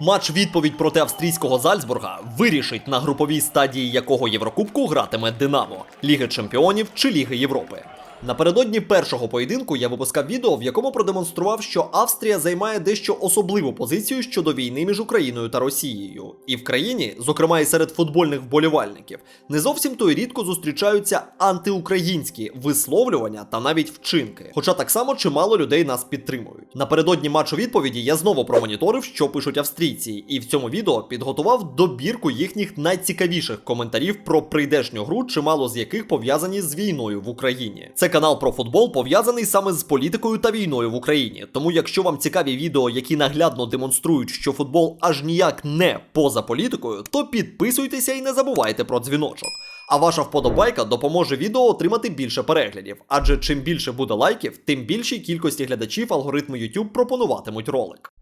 Матч відповідь проти австрійського Зальцбурга вирішить на груповій стадії якого Єврокубку гратиме Динамо Ліги Чемпіонів чи Ліги Європи. Напередодні першого поєдинку я випускав відео, в якому продемонстрував, що Австрія займає дещо особливу позицію щодо війни між Україною та Росією. І в країні, зокрема і серед футбольних вболівальників, не зовсім то й рідко зустрічаються антиукраїнські висловлювання та навіть вчинки. Хоча так само чимало людей нас підтримують. Напередодні матчу відповіді я знову промоніторив, що пишуть австрійці, і в цьому відео підготував добірку їхніх найцікавіших коментарів про прийдешню гру, чимало з яких пов'язані з війною в Україні. Це канал про футбол пов'язаний саме з політикою та війною в Україні. Тому, якщо вам цікаві відео, які наглядно демонструють, що футбол аж ніяк не поза політикою, то підписуйтеся і не забувайте про дзвіночок. А ваша вподобайка допоможе відео отримати більше переглядів, адже чим більше буде лайків, тим більшій кількості глядачів алгоритми YouTube пропонуватимуть ролик.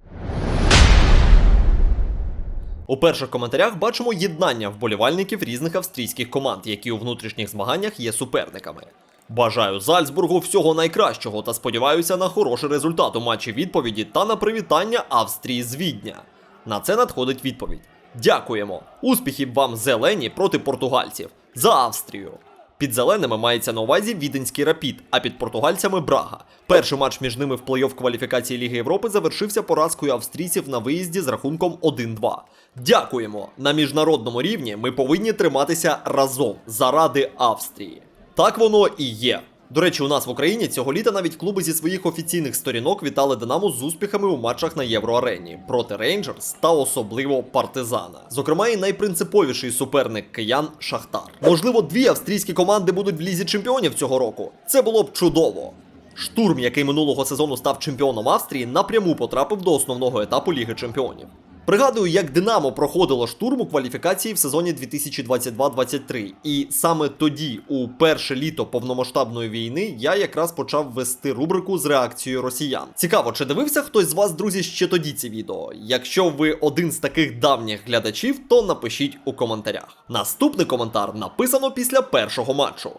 У перших коментарях бачимо єднання вболівальників різних австрійських команд, які у внутрішніх змаганнях є суперниками. Бажаю Зальцбургу всього найкращого та сподіваюся на хороший результат у матчі відповіді та на привітання Австрії з Відня. На це надходить відповідь. Дякуємо! Успіхів вам зелені проти португальців за Австрію. Під зеленими мається на увазі віденський рапід, а під португальцями Брага. Перший матч між ними в плей-офф кваліфікації Ліги Європи завершився поразкою австрійців на виїзді з рахунком 1-2. Дякуємо! На міжнародному рівні ми повинні триматися разом заради Австрії. Так воно і є. До речі, у нас в Україні цього літа навіть клуби зі своїх офіційних сторінок вітали Динамо з успіхами у матчах на Євроарені проти Рейнджерс та особливо Партизана. Зокрема, і найпринциповіший суперник киян Шахтар. Можливо, дві австрійські команди будуть в лізі чемпіонів цього року. Це було б чудово. Штурм, який минулого сезону став чемпіоном Австрії, напряму потрапив до основного етапу Ліги Чемпіонів. Пригадую, як Динамо проходило штурм у кваліфікації в сезоні 2022-23. І саме тоді, у перше літо повномасштабної війни, я якраз почав вести рубрику з реакцією росіян. Цікаво, чи дивився хтось з вас, друзі, ще тоді ці відео? Якщо ви один з таких давніх глядачів, то напишіть у коментарях. Наступний коментар написано після першого матчу.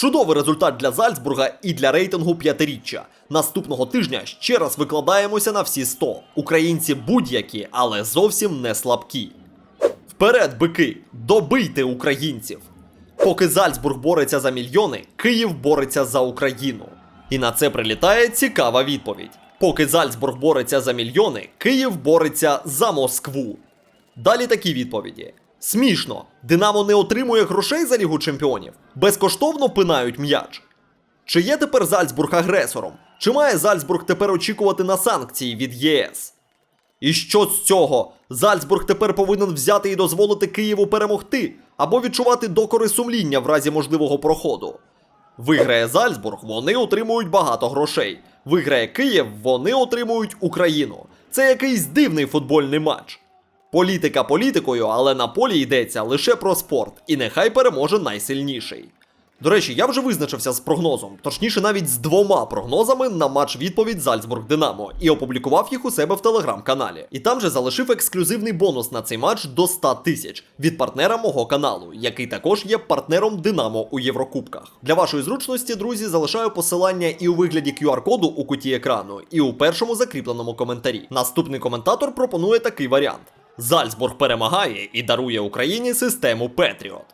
Чудовий результат для Зальцбурга і для рейтингу п'ятиріччя. Наступного тижня ще раз викладаємося на всі 100. Українці будь-які, але зовсім не слабкі. Вперед, бики! Добийте українців! Поки Зальцбург бореться за мільйони, Київ бореться за Україну. І на це прилітає цікава відповідь. Поки Зальцбург бореться за мільйони, Київ бореться за Москву. Далі такі відповіді. Смішно, Динамо не отримує грошей за Лігу Чемпіонів, безкоштовно пинають м'яч. Чи є тепер Зальцбург агресором? Чи має Зальцбург тепер очікувати на санкції від ЄС? І що з цього? Зальцбург тепер повинен взяти і дозволити Києву перемогти або відчувати докори сумління в разі можливого проходу. Виграє Зальцбург, вони отримують багато грошей. Виграє Київ, вони отримують Україну. Це якийсь дивний футбольний матч. Політика політикою, але на полі йдеться лише про спорт, і нехай переможе найсильніший. До речі, я вже визначився з прогнозом, точніше, навіть з двома прогнозами на матч відповідь Зальцбург Динамо, і опублікував їх у себе в телеграм-каналі. І там же залишив ексклюзивний бонус на цей матч до 100 тисяч від партнера мого каналу, який також є партнером Динамо у Єврокубках. Для вашої зручності, друзі, залишаю посилання і у вигляді QR-коду у куті екрану, і у першому закріпленому коментарі. Наступний коментатор пропонує такий варіант: Зальцбург перемагає і дарує Україні систему Петріот.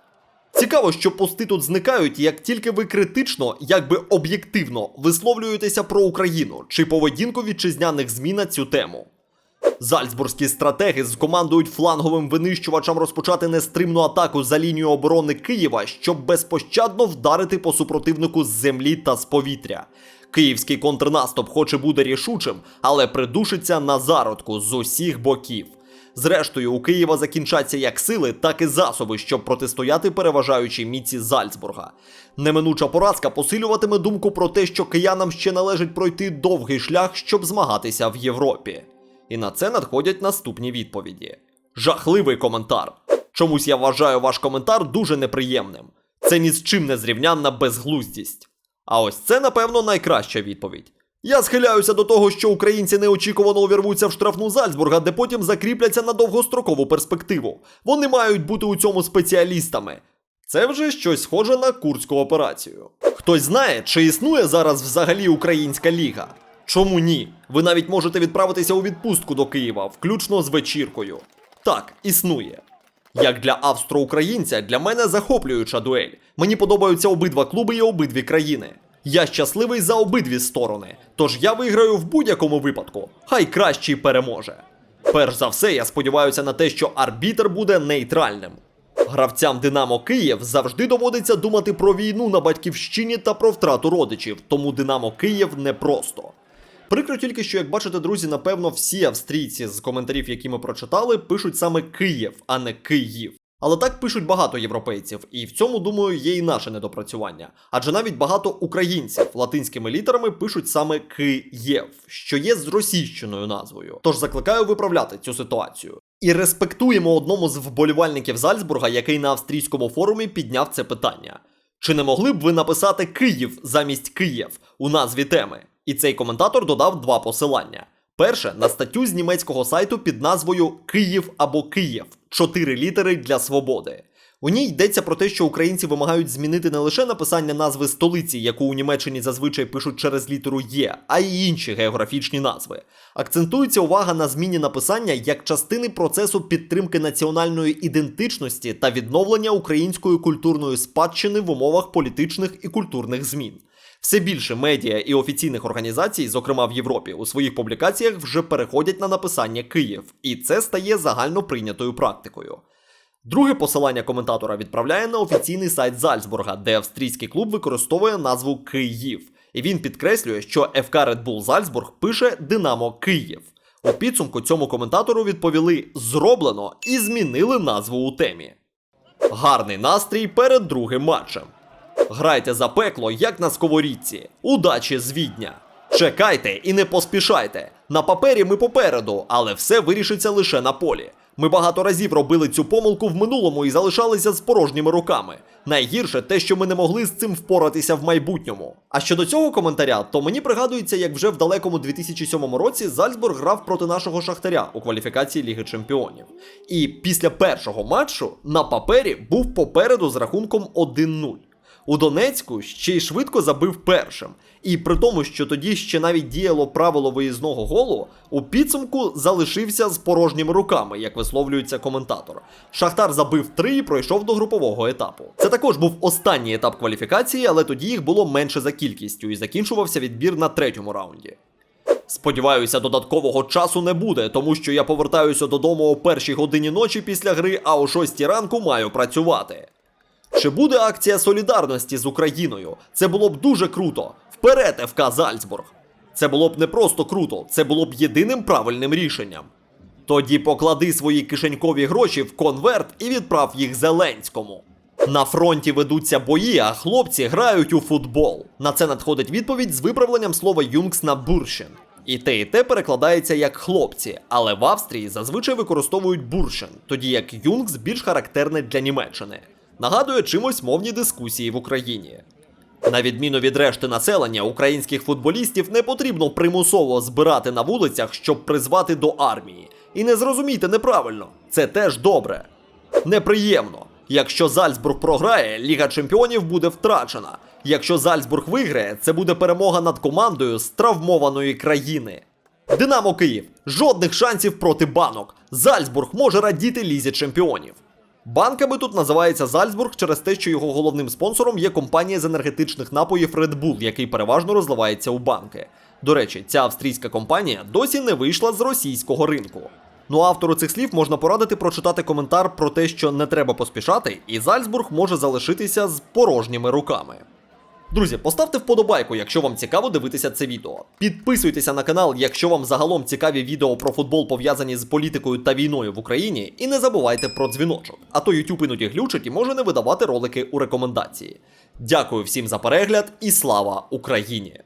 Цікаво, що пости тут зникають, як тільки ви критично, як би об'єктивно висловлюєтеся про Україну чи поведінку вітчизняних ЗМІ на цю тему. Зальцбурзькі стратеги скомандують фланговим винищувачам розпочати нестримну атаку за лінію оборони Києва, щоб безпощадно вдарити по супротивнику з землі та з повітря. Київський контрнаступ, хоч і буде рішучим, але придушиться на зародку з усіх боків. Зрештою, у Києва закінчаться як сили, так і засоби, щоб протистояти переважаючій міці Зальцбурга. Неминуча поразка посилюватиме думку про те, що киянам ще належить пройти довгий шлях, щоб змагатися в Європі. І на це надходять наступні відповіді. Жахливий коментар. Чомусь я вважаю ваш коментар дуже неприємним. Це ні з чим не зрівнянна безглуздість. А ось це, напевно, найкраща відповідь. Я схиляюся до того, що українці неочікувано увірвуться в штрафну Зальцбурга, де потім закріпляться на довгострокову перспективу. Вони мають бути у цьому спеціалістами. Це вже щось схоже на курську операцію. Хтось знає, чи існує зараз взагалі українська ліга? Чому ні? Ви навіть можете відправитися у відпустку до Києва, включно з вечіркою. Так, існує. Як для австро-українця, для мене захоплююча дуель. Мені подобаються обидва клуби і обидві країни. Я щасливий за обидві сторони, тож я виграю в будь-якому випадку. Хай кращий переможе. Перш за все, я сподіваюся на те, що арбітр буде нейтральним. Гравцям Динамо Київ завжди доводиться думати про війну на батьківщині та про втрату родичів, тому Динамо Київ непросто. Прикро тільки, що, як бачите, друзі, напевно, всі австрійці з коментарів, які ми прочитали, пишуть саме Київ, а не Київ. Але так пишуть багато європейців, і в цьому, думаю, є і наше недопрацювання. Адже навіть багато українців латинськими літерами пишуть саме Києв, що є з російщиною назвою. Тож закликаю виправляти цю ситуацію. І респектуємо одному з вболівальників Зальцбурга, який на австрійському форумі підняв це питання. Чи не могли б ви написати Київ замість Київ у назві теми? І цей коментатор додав два посилання. Перше на статтю з німецького сайту під назвою Київ або Київ чотири літери для свободи. У ній йдеться про те, що українці вимагають змінити не лише написання назви столиці, яку у Німеччині зазвичай пишуть через літеру Є, а й інші географічні назви. Акцентується увага на зміні написання як частини процесу підтримки національної ідентичності та відновлення української культурної спадщини в умовах політичних і культурних змін. Все більше медіа і офіційних організацій, зокрема в Європі, у своїх публікаціях вже переходять на написання Київ, і це стає загально прийнятою практикою. Друге посилання коментатора відправляє на офіційний сайт Зальцбурга, де австрійський клуб використовує назву Київ. І він підкреслює, що ФК Red Bull Зальцбург пише Динамо Київ. У підсумку цьому коментатору відповіли зроблено і змінили назву у темі. Гарний настрій перед другим матчем. Грайте за пекло, як на сковорідці. Удачі з Відня! Чекайте і не поспішайте. На папері ми попереду, але все вирішиться лише на полі. Ми багато разів робили цю помилку в минулому і залишалися з порожніми руками. Найгірше те, що ми не могли з цим впоратися в майбутньому. А щодо цього коментаря, то мені пригадується, як вже в далекому 2007 році Зальцбург грав проти нашого шахтаря у кваліфікації Ліги Чемпіонів. І після першого матчу на папері був попереду з рахунком 1-0. У Донецьку ще й швидко забив першим. І при тому, що тоді ще навіть діяло правило виїзного голу, у підсумку залишився з порожніми руками, як висловлюється коментатор. Шахтар забив три і пройшов до групового етапу. Це також був останній етап кваліфікації, але тоді їх було менше за кількістю, і закінчувався відбір на третьому раунді. Сподіваюся, додаткового часу не буде, тому що я повертаюся додому о першій годині ночі після гри, а о шостій ранку маю працювати. Чи буде акція солідарності з Україною? Це було б дуже круто. Вперед, ФК Зальцбург! Це було б не просто круто, це було б єдиним правильним рішенням. Тоді поклади свої кишенькові гроші в конверт і відправ їх Зеленському. На фронті ведуться бої, а хлопці грають у футбол. На це надходить відповідь з виправленням слова юнгс на буршин. І те, і те перекладається як хлопці, але в Австрії зазвичай використовують буршин, тоді як юнгс більш характерне для Німеччини. Нагадує чимось мовні дискусії в Україні. На відміну від решти населення, українських футболістів не потрібно примусово збирати на вулицях, щоб призвати до армії. І не зрозумійте неправильно, це теж добре. Неприємно. Якщо Зальцбург програє, Ліга Чемпіонів буде втрачена. Якщо Зальцбург виграє, це буде перемога над командою з травмованої країни. Динамо Київ. Жодних шансів проти банок. Зальцбург може радіти лізі чемпіонів. Банками тут називається Зальцбург через те, що його головним спонсором є компанія з енергетичних напоїв Red Bull, який переважно розливається у банки. До речі, ця австрійська компанія досі не вийшла з російського ринку. Ну автору цих слів можна порадити прочитати коментар про те, що не треба поспішати, і Зальцбург може залишитися з порожніми руками. Друзі, поставте вподобайку, якщо вам цікаво дивитися це відео. Підписуйтеся на канал, якщо вам загалом цікаві відео про футбол пов'язані з політикою та війною в Україні, і не забувайте про дзвіночок, а то YouTube іноді глючить і може не видавати ролики у рекомендації. Дякую всім за перегляд і слава Україні!